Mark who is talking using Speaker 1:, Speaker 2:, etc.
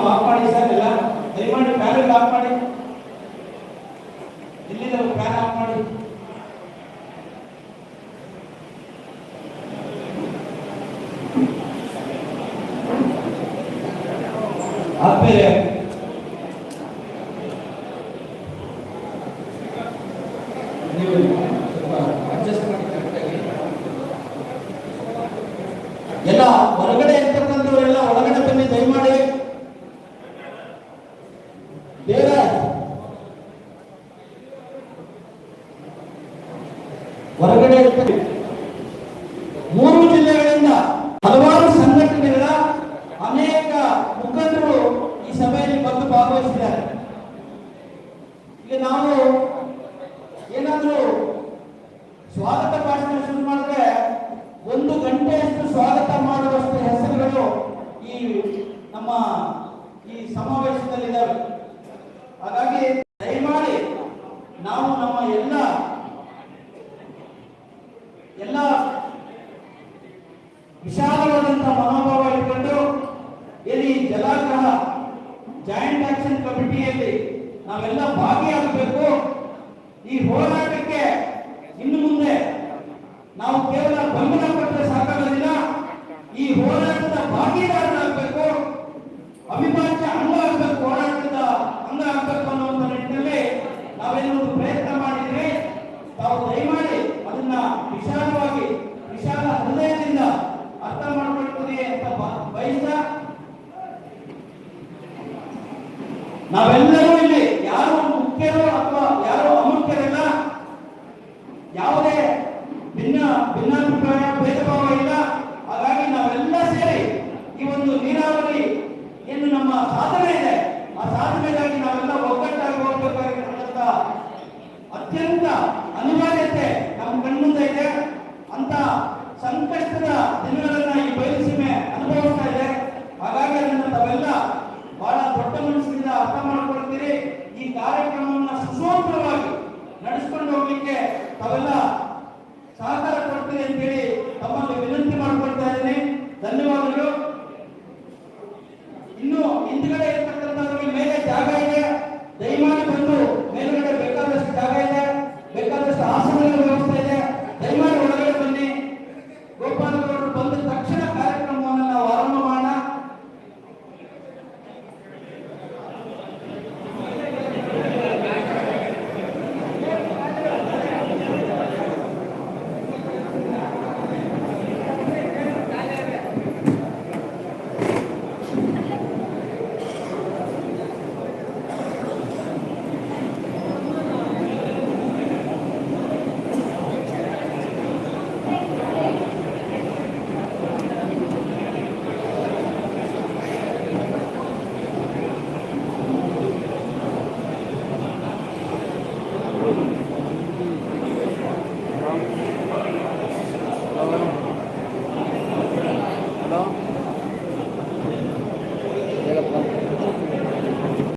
Speaker 1: ಸ್ವಲ್ಪ ಆಫ್ ಮಾಡಿ ಸರ್ ಎಲ್ಲ ದಯಮಾಡಿ ಫ್ಯಾನ್ ಆಫ್ ಮಾಡಿ. ಎಲ್ಲಿದೆ ಫ್ಯಾನ್ ಆಫ್ ಮಾಡಿ? ಆದ್ಮೇಲೆ ನೀವು ಅಡ್ಜಸ್ಟ್ ಮಾಡಿ ಎಲ್ಲ ಹೊರಗಡೆ ಇರ್ತಕ್ಕಂಥವರೆಲ್ಲ ಒಳಗಡೆ ಬನ್ನಿ, ದಯಮಾಡಿ. ಹೊರಗಡೆ ಇರ್ತದೆ ಮೂರು ಜಿಲ್ಲೆಗಳಿಂದ ಹಲವಾರು ಸಂಘಟನೆಗಳ ಅನೇಕ ಮುಖಂಡರು ಈ ಸಭೆಯಲ್ಲಿ ಬಂದು ಭಾಗವಹಿಸಿದ್ದಾರೆ. ಈಗ ನಾವು ಏನಾದರೂ ಸ್ವಾಗತ ಭಾಷಣ ಶುರು ಮಾಡಿದ್ರೆ ಒಂದು ಗಂಟೆಯಷ್ಟು ಸ್ವಾಗತ ಮಾಡುವಷ್ಟು ಹೆಸರುಗಳು ಈ ನಮ್ಮ ಈ ಸಮಾವೇಶದಲ್ಲಿದ್ದಾವೆ. ಹಾಗಾಗಿ ದಯಮಾಡಿ ನಾವು ನಮ್ಮ ಎಲ್ಲ ಎಲ್ಲ ವಿಶಾಲವಾದಂತಹ ಮನೋಭಾವ ಇಟ್ಕೊಂಡು ಇಲ್ಲಿ ಜಲಾಗ್ರಹ ಜಾಯಿಂಟ್ ಆಕ್ಷನ್ ಕಮಿಟಿಯಲ್ಲಿ ನಾವೆಲ್ಲ ಭಾಗಿಯಾಗಬೇಕು. ಈ ಹೋರಾಟಕ್ಕೆ ಇನ್ನು ಮುಂದೆ ನಾವು ಕೇವಲ ಬೆಂಬಲ ಕೊಟ್ಟರೆ ಸಾಕಾಗೋದಿಲ್ಲ. ಈ ಹೋರಾಟದ ಭಾಗಿದಾರರಾಗಬೇಕು. ಅವಿಭಾಜ್ಯ ಅಂಗ ನಾವೆಲ್ಲರೂ ಇಲ್ಲಿ ಯಾರು ಮುಖ್ಯರು ಅಥವಾ ಯಾರು ಅಮುಖ್ಯರಲ್ಲ ಯಾವುದೇ ಭಿನ್ನ ಭಿನ್ನಾಭಿಪ್ರಾಯ ಭೇದ ಭಾವ ಇಲ್ಲ. ಹಾಗಾಗಿ ನಾವೆಲ್ಲ ಸೇರಿ ಈ ಒಂದು ನೀರಾವರಿ ಏನು ನಮ್ಮ ಸಾಧನೆ ಇದೆ. ಆ ಸಾಧನೆಗಾಗಿ ನಾವೆಲ್ಲ ಒಗ್ಗಟ್ಟಾಗಿ ಹೋಗ್ಬೇಕಾಗಿರ್ತಕ್ಕಂಥ ಅತ್ಯಂತ ಅನಿವಾರ್ಯತೆ ನಮ್ಮ ಕಣ್ಮುಂದೆ ಇದೆ. ಅಂತ ಸಂಕಷ್ಟದ ಬಯಲುಸೀಮೆ ಹೋಗ್ಲಿಕ್ಕೆ ತಾವೆಲ್ಲ ಸಹಕಾರ ಕೊಡ್ತೀರಿ ಅಂತೇಳಿ ತಮ್ಮಲ್ಲಿ ವಿನಂತಿ ಮಾಡಿಕೊಳ್ತಾ ಇದ್ದೀನಿ. ಧನ್ಯವಾದಗಳು. ಇನ್ನು ಹಿಂದ್ಗಡೆ ಇರ್ತಕ್ಕಂಥ ಮೇಲೆ ಜಾಗ ಇದೆ. ದಯಮಾಡಿ ಬಂದು ಮೇಲ್ಗಡೆ ಬೇಕಾದಷ್ಟು ಜಾಗ ಇದೆ. ಬೇಕಾದಷ್ಟು ಆಸನಗಳ ವ್ಯವಸ್ಥೆ ಇದೆ. ದಯಮಾಡಿ Saludos.